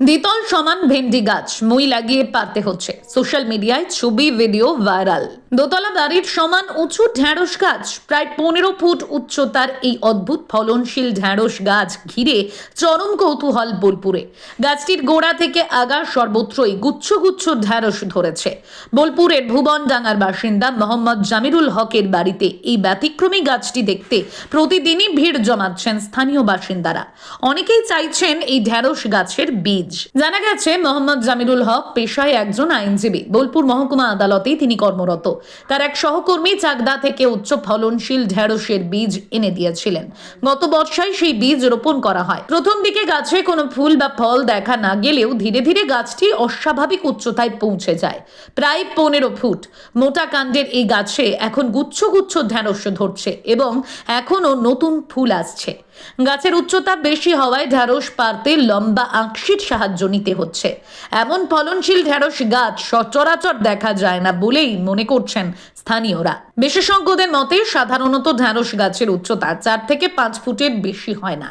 দ্বিতল সমান ভেন্ডি গাছ মই লাগিয়ে পাতে হচ্ছে। সোশ্যাল মিডিয়ায় ছবি ভিডিও ভাইরাল দোতলা বাড়ির সমান উঁচু ঢ্যাঁড়স গাছ, প্রায় পনেরো ফুট উচ্চতার এই অদ্ভুত ফলনশীল ঢ্যাঁড়স গাছ ঘিরে চরম কৌতূহল বোলপুরে। গাছটির গোড়া থেকে আগা সর্বত্রই গুচ্ছ গুচ্ছ ঢ্যাঁড়স ধরেছে। বোলপুরের ভুবনডাঙ্গার বাসিন্দা মোহাম্মদ জামিরুল হকের বাড়িতে এই ব্যতিক্রমী গাছটি দেখতে প্রতিদিনই ভিড় জমাচ্ছেন স্থানীয় বাসিন্দারা। অনেকেই চাইছেন এই ঢ্যাঁড়স গাছের বীজ। জানা গেছে, মোহাম্মদ জামিরুল হক পেশায় একজন আইনজীবী। বোলপুর মহকুমা আদালতেই তিনি কর্মরত। তার এক সহকর্মী চাকদা থেকে উচ্চ ফলনশীল ঢ্যাঁড়সের বীজ এনে দিয়েছিলেন। গত বর্ষায় সেই বীজ রোপণ করা হয়। প্রথম দিকে গাছে কোনো ফুল বা ফল দেখা না গেলেও ধীরে ধীরে গাছটি অস্বাভাবিক উচ্চতায় পৌঁছে যায়। প্রায় পনেরো ফুট। মোটা কাণ্ডের এই গাছে এখন গুচ্ছ গুচ্ছ ঢ্যাঁড়স ধরছে এবং এখনও নতুন ফুল আসছে। গাছের উচ্চতা বেশি হওয়ায় ঢ্যাঁড়স পারতে লম্বা আঁকশির সাহায্য নিতে হচ্ছে। এমন ফলনশীল ঢ্যাঁড়স গাছ সচরাচর দেখা যায় না বলেই মনে করছেন স্থানীয়রা। বিশেষজ্ঞদের মতে, সাধারণত ঢ্যাঁড়স গাছের উচ্চতা চার থেকে পাঁচ ফুটের বেশি হয় না।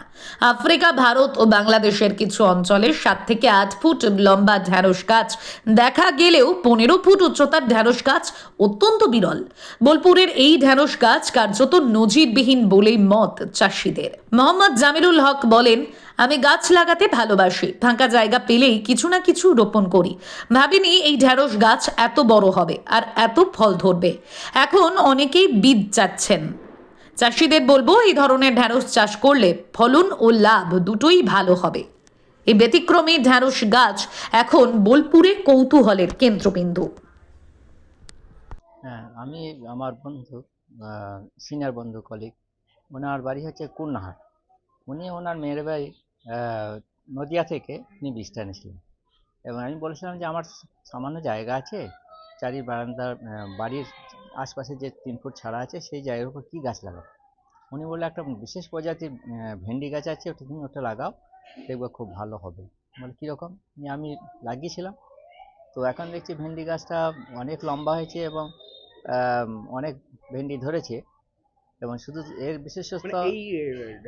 আফ্রিকা, ভারত ও বাংলাদেশের কিছু অঞ্চলে সাত থেকে আট ফুট লম্বা ঢ্যাঁড়স গাছ দেখা গেলেও পনেরো ফুট উচ্চতার ঢ্যাঁড়স গাছ অত্যন্ত বিরল। বোলপুরের এই ঢ্যাঁড়স গাছ কার্যত নজিরবিহীন বলেই মত চাষিদের। মোহাম্মদ জামিরুল হক বলেন আমি গাছ লাগাতে ভালোবাসি। ফাঁকা জায়গা পেলেই কিছু না কিছু রোপণ করি। ভাবিনি এই ঢ্যাঁড়স গাছ এত বড় হবে আর এত ফল ধরবে। এখন অনেকেই বীজ চাচ্ছেন। চাষিদের বলব, এই ধরনের ঢ্যাঁড়স চাষ করলে ফলন ও লাভ দুটোই ভালো হবে। এই ব্যতিক্রমী ঢ্যাঁড়স গাছ এখন বোলপুরে কৌতূহলের কেন্দ্রবিন্দু। হ্যাঁ আমি আমার বন্ধু সিনিয়র বন্ধু কলিগ ওনার বাড়ি হচ্ছে কুন্নাহাট উনি ওনার মেয়ের বাড়ি নদিয়া থেকে তিনি বীজটা এনেছিলেন। এবং আমি বলেছিলাম যে আমার সামান্য জায়গা আছে চারি বারান্দার বাড়ির আশপাশে যে তিন ফুট ছাড়া আছে, সেই জায়গার উপর কী গাছ লাগাবো? উনি বললে একটা বিশেষ প্রজাতির ভেন্ডি গাছ আছে, ওটা তুমি ওটা লাগাও, দেখবে খুব ভালো হবে। বলে কীরকম? আমি লাগিয়েছিলাম। তো এখন দেখছি ভেন্ডি গাছটা অনেক লম্বা হয়েছে এবং অনেক ভেন্ডি ধরেছে। এবং শুধু এর বিশেষত্ব মানে এই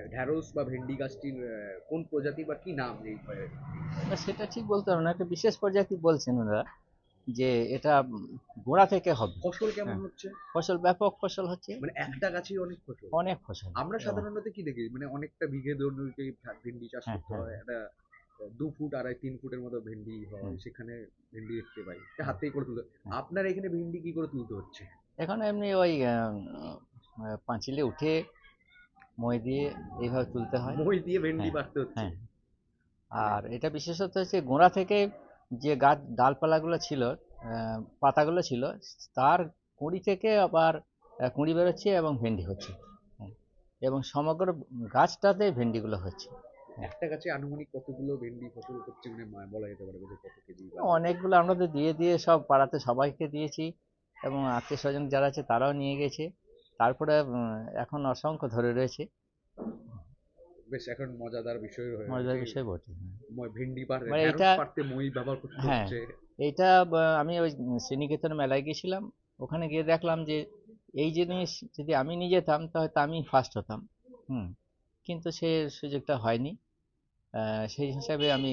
ঢ্যাঁড়স বা ভেন্ডি গাছটির কোন প্রজাতি বা কি নাম এই সেটা ঠিক বলতে পারব না। একটা বিশেষ প্রজাতি বলছেন ওনারা যে এটা গোড়া থেকে হবে। ফসল কেমন হ্যাঁ। হচ্ছে? ফসল ব্যাপক ফসল হচ্ছে। মানে একটা গাছেই অনেক ফসল? অনেক ফসল। আমরা সাধারণত কি দেখি? মানে অনেকটা বিঘে ধরে ভেন্ডি চাষ হ্যাঁ, করতে হ্যাঁ। হয়। একটা দু ফুট আড়াই তিন ফুটের মতো ভেন্ডি হয়। সেখানে ভেন্ডি দেখতে পাই। হাতেই করে তুলতে আপনার এখানে ভেন্ডি কি করে তুলতে হচ্ছে? এখন এমনি ওই পাঁচিলে উঠে মই দিয়ে এইভাবে তুলতে হয়। মই দিয়ে ভেন্ডি হ্যাঁ, বাড়তে হচ্ছে। হ্যাঁ। আর এটা বিশেষত হচ্ছে গোড়া থেকে যে গাছ ডালপালাগুলো ছিল পাতাগুলো ছিল তার কুঁড়ি থেকে আবার কুঁড়ি বেরোচ্ছে এবং ভেন্ডি হচ্ছে। হ্যাঁ। এবং সমগ্র গাছটাতে ভেন্ডিগুলো হচ্ছে। একটা গাছে আনুমানিক কতগুলো ভেন্ডি ফসল হচ্ছে মানে বলা যেতে পারবে যে কত কেজি অনেকগুলো আমরা তো দিয়ে দিয়ে সব পাড়াতে সবাইকে দিয়েছি এবং আত্মীয় স্বজন যারা আছে তারাও নিয়ে গেছে। তারপরে এখন অসংখ্য ধরে রয়েছে। বেশ এখন মজাদার বিষয় হয়ে মজার বিষয় বটে মই ভেন্ডি মানে এটা- পারতে মই ব্যবহার করতে হ্যাঁ। এইটা আমি ওই শ্রীনিকেতন মেলায় গেছিলাম। ওখানে গিয়ে দেখলাম যে এই জিনিস যদি আমি নিয়ে যেতাম তাহলে আমি ফার্স্ট হতাম। হুম কিন্তু সে সুযোগটা হয়নি। আহ, সেই হিসাবে আমি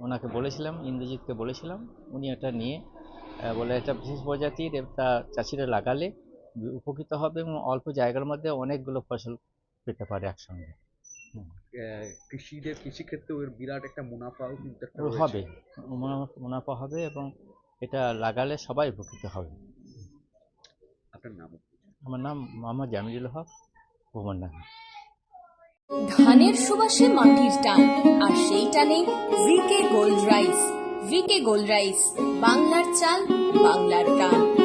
ওনাকে বলেছিলাম ইন্দ্রজিৎকে বলেছিলাম উনি এটা নিয়ে বলে এটা বিশেষ প্রজাতির এটা চাষিরা লাগালে উপকৃত হবে এবং অল্প জায়গার মধ্যে অনেকগুলো ফসল পেতে পারে একসঙ্গে। কৃষিদের কৃষিক্ষেত্রে ওর বিরাট একটা মুনাফাও কিন্তু একটা হবে মুনাফা- হবে এবং এটা লাগালে সবাই উপকৃত হবে। আপনার নাম? আমার নাম মোহাম্মদ জামিরুল হক ভুবনডাঙ্গা। ধানের সুবাসে মাটির টান আর সেই টানে VK gold rice VK gold rice বাংলার চাল বাংলার গান।